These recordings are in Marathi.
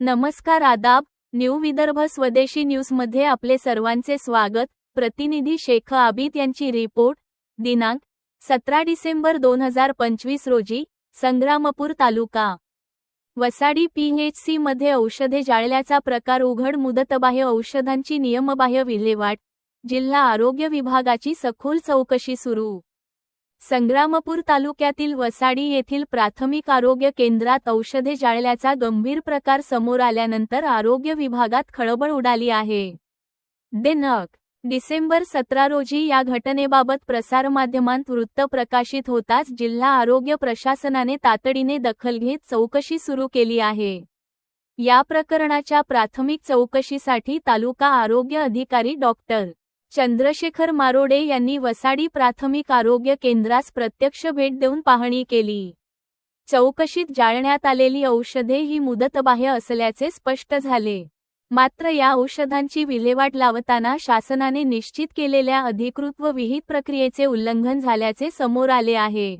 नमस्कार आदाब न्यू विदर्भ स्वदेशी न्यूजमध्ये आपले सर्वांचे स्वागत. प्रतिनिधी शेख आबिद यांची रिपोर्ट दिनांक सतरा डिसेंबर दोन हजार पंचवीस रोजी संग्रामपूर तालुका. वसाडी पीएचसी मध्ये औषधे जाळल्याचा प्रकार उघड मुदतबाह्य औषधांची नियमबाह्य विल्हेवाट जिल्हा आरोग्य विभागाची सखोल चौकशी सुरू. संग्रामपूर तालुक्यातील वसाडी येथील प्राथमिक आरोग्य केंद्रात औषधे जाळल्याचा गंभीर प्रकार समोर आल्यानंतर आरोग्य विभागात खळबळ उडाली आहे. दिनक डिसेंबर सतरा रोजी या घटनेबाबत प्रसारमाध्यमांत वृत्त प्रकाशित होताच जिल्हा आरोग्य प्रशासनाने तातडीने दखल घेत चौकशी सुरू केली आहे. या प्रकरणाच्या प्राथमिक चौकशीसाठी तालुका आरोग्य अधिकारी डॉक्टर चंद्रशेखर मारोडे यांनी वसाडी प्राथमिक आरोग्य केंद्रास प्रत्यक्ष भेट देऊन पाहणी केली. चौकशीत जाळण्यात आलेली औषधे ही मुदतबाह्य असल्याचे स्पष्ट झाले. मात्र या औषधांची विल्हेवाट लावताना शासनाने निश्चित केलेल्या अधिकृत व विहित प्रक्रियेचे उल्लंघन झाल्याचे समोर आले आहे.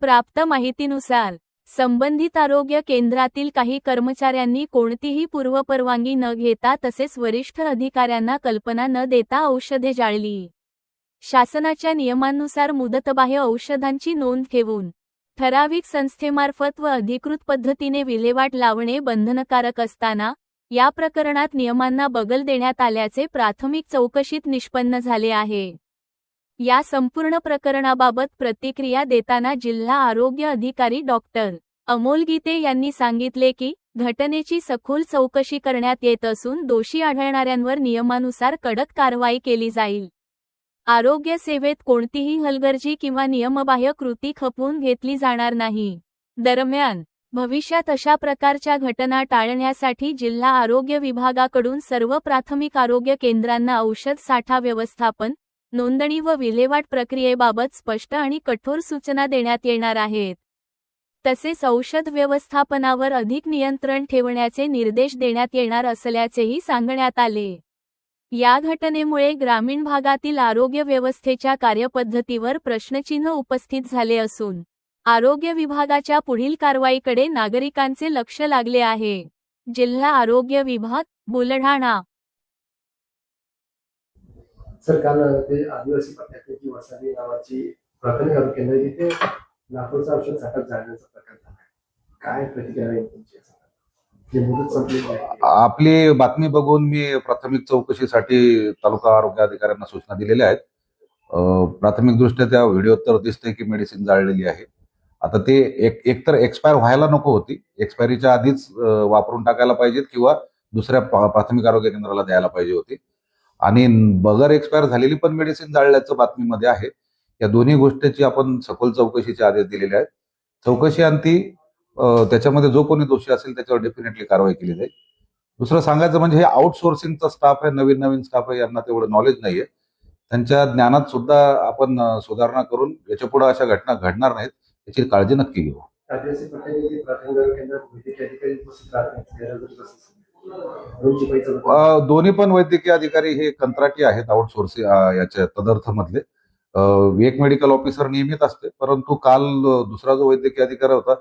प्राप्त माहितीनुसार संबंधित आरोग्य केंद्रातील काही कर्मचाऱ्यांनी कोणतीही पूर्वपरवानगी न घेता तसेच वरिष्ठ अधिकाऱ्यांना कल्पना न देता औषधे जाळली. शासनाच्या नियमांनुसार मुदतबाह्य औषधांची नोंद ठेवून ठराविक संस्थेमार्फत व अधिकृत पद्धतीने विल्हेवाट लावणे बंधनकारक असताना या प्रकरणात नियमांना बगल देण्यात आल्याचे प्राथमिक चौकशीत निष्पन्न झाले आहे. या संपूर्ण प्रकरणाबाबत प्रतिक्रिया देताना जिल्हा आरोग्य अधिकारी डॉक्टर अमोल गीते यांनी सांगितले की घटनेची सखोल चौकशी करण्यात येत असून दोषी आढळणाऱ्यांवर नियमानुसार कडक कारवाई केली जाईल. आरोग्य सेवेत कोणतीही हलगर्जी किंवा नियमबाह्य कृती खपवून घेतली जाणार नाही. दरम्यान भविष्यात अशा प्रकारच्या घटना टाळण्यासाठी जिल्हा आरोग्य विभागाकडून सर्व प्राथमिक आरोग्य केंद्रांना औषध साठा व्यवस्थापन नोंदणी व विल्हेवाट प्रक्रियेबाबत स्पष्ट आणि कठोर सूचना देण्यात येणार आहेत. तसेच औषध व्यवस्थापनावर अधिक नियंत्रण ठेवण्याचे निर्देश देण्यात येणार असल्याचेही सांगण्यात आले. या घटनेमुळे ग्रामीण भागातील आरोग्य व्यवस्थेच्या कार्यपद्धतीवर प्रश्नचिन्ह उपस्थित झाले असून आरोग्य विभागाच्या पुढील कारवाईकडे नागरिकांचे लक्ष लागले आहे. जिल्हा आरोग्य विभाग बुलढाणा. सरकारनं ते आदिवासी पट्ट्यातली वसाडी नावाची प्राथमिक आरोग्य केंद्र तिथे लाखोचा औषध साठा जाण्याचा प्रकार झाला काय प्रतिक्रिया आहे तुमची? आपली बातमी बघून मी प्राथमिक चौकशीसाठी तालुका आरोग्य अधिकाऱ्यांना सूचना दिलेल्या आहेत. प्राथमिक दृष्ट्या त्या व्हिडिओत तर दिसतंय की मेडिसिन जाळलेली आहे. आता ते एक एकतर एक्सपायर व्हायला नको होती. एक्सपायरीच्या आधीच वापरून टाकायला पाहिजेत किंवा दुसऱ्या प्राथमिक आरोग्य केंद्राला द्यायला पाहिजे होती. आणि बगर एक्सपायर झालेली पण मेडिसिन जाळल्याचं बातमीमध्ये आहे. या दोन्ही गोष्टीची आपण सखोल चौकशीचे आदेश दिलेले आहेत. चौकशी अंती ती त्याच्यामध्ये जो कोणी दोषी असेल त्याच्यावर डेफिनेटली कारवाई केली जाईल. दुसरं सांगायचं म्हणजे हे आउटसोर्सिंगचा स्टाफ आहे नवीन नवीन स्टाफ आहे यांना तेवढं नॉलेज नाहीये. त्यांच्या ज्ञानात सुद्धा आपण सुधारणा करून याच्यापुढे अशा घटना घडणार नाहीत याची काळजी नक्की घेऊ. दोन्ही पण वैद्यकीय अधिकारी हे कंत्राटी आहेत आउटसोर्स याच्या तदर्थ मधले एक मेडिकल ऑफिसर नियमित असते परंतु काल दुसरा जो वैद्यकीय अधिकारी होता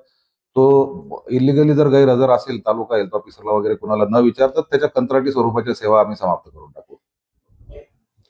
तो इलिगली जर गैरहजर असेल तालुका हेल्थ ऑफिसरला वगैरे कुणाला न विचारता त्याच्या कंत्राटी स्वरूपाच्या सेवा आम्ही समाप्त करून टाकू.